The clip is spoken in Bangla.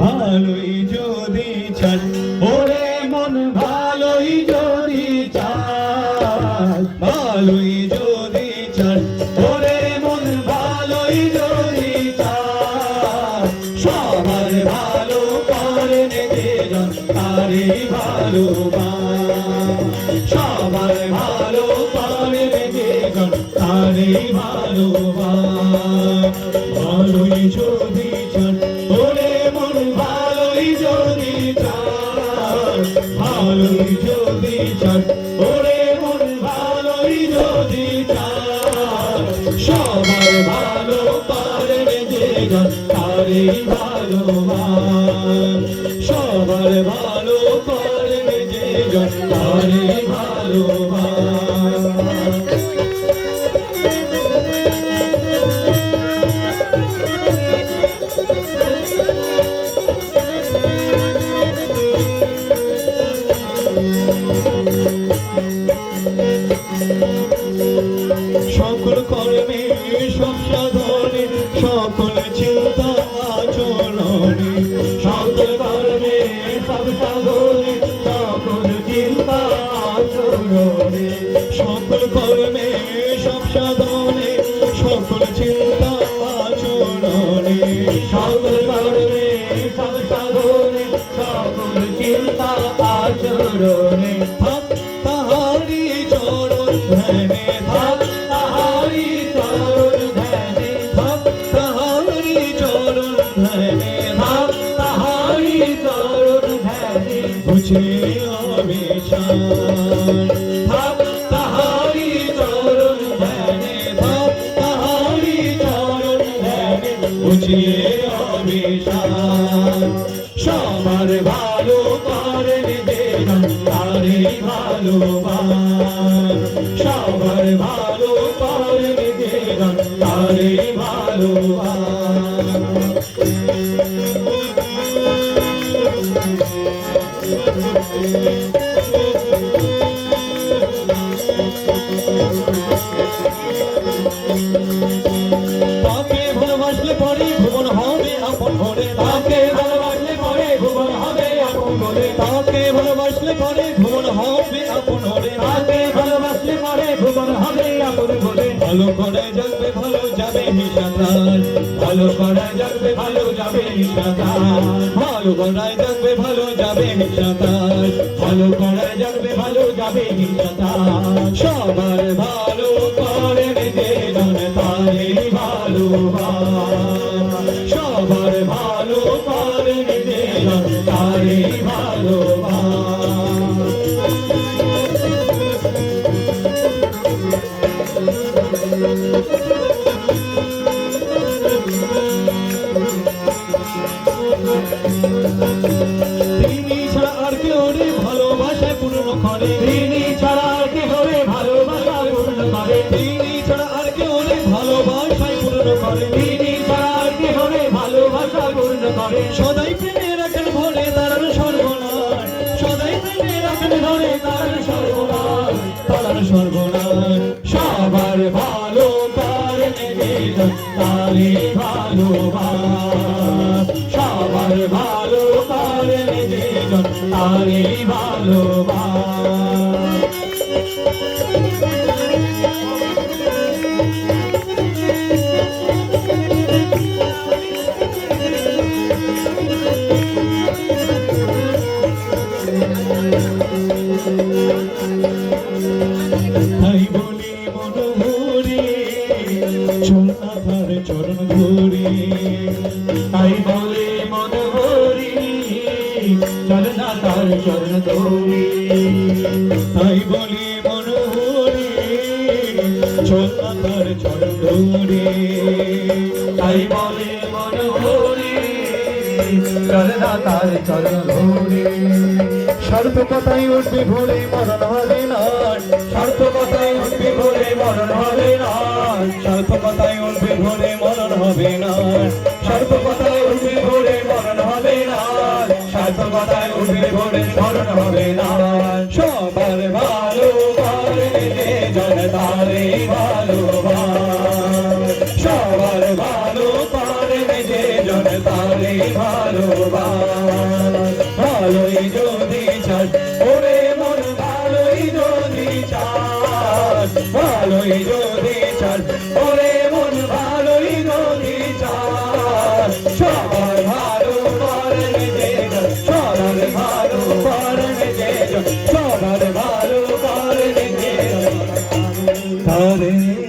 ভালোই যদি চাস, ওরে মন ভালোই যদি চাস, ভালোই যদি চাস, ওরে মন ভালোই যদি চাস, সবার ভালো যেজন তারে ভালোবাস সবার ভালো করেন যেজন তারে ভালো পারেন যে তারে ভালোবাস সবার ভালো পারেন যে তারে ভালোবাস সকল চিন্তা আচরণে সকল কর্মে সব সাধনে সকল চিন্তা আচরণে সকল কর্মে সব সাধনে সকল চিন্তা আচরণে সকল কর্মে সব সাধনে সকল চিন্তা আচরণে আমি শান সবার ভালো করেন যে তারে ভালোবাস সবার ভালো ভালো করে জানবে, ভালো যাবে নিশাদার ভালো করে জানবে, ভালো যাবে নিশাদার ভালো করে জানবে, ভালো যাবে নিশাদার ভালো করে জানবে, ভালো যাবে নিশাদার সবার ভালো করে যে জন ভালোবাস। সবার সদাই প্রেমে রাখেন ভরে তার সর্বনাশ। সদাই প্রেমে রাখেন ধরে তার সর্বনাশ। তার সর্বনাশ সবার ভালো তারে ভালোবাস। সবার ভালো যেজন তারে ভালোবাস। তার চরণ ধরে। তাই বলে মন ভরে চলনা তার চরণ ধরে। তাই বলি মন ভরে চলনা তার চরণ ধরে। তাই বলে চলনা তার চরণ ধরে স্বার্থ কথাই উঠবে ভোরে মরণ হবে না স্বার্থ কথাই উঠবে ভোরে মরণ হবে না স্বার্থ কথাই উঠবে ভোরে মরণ হবে না ভালো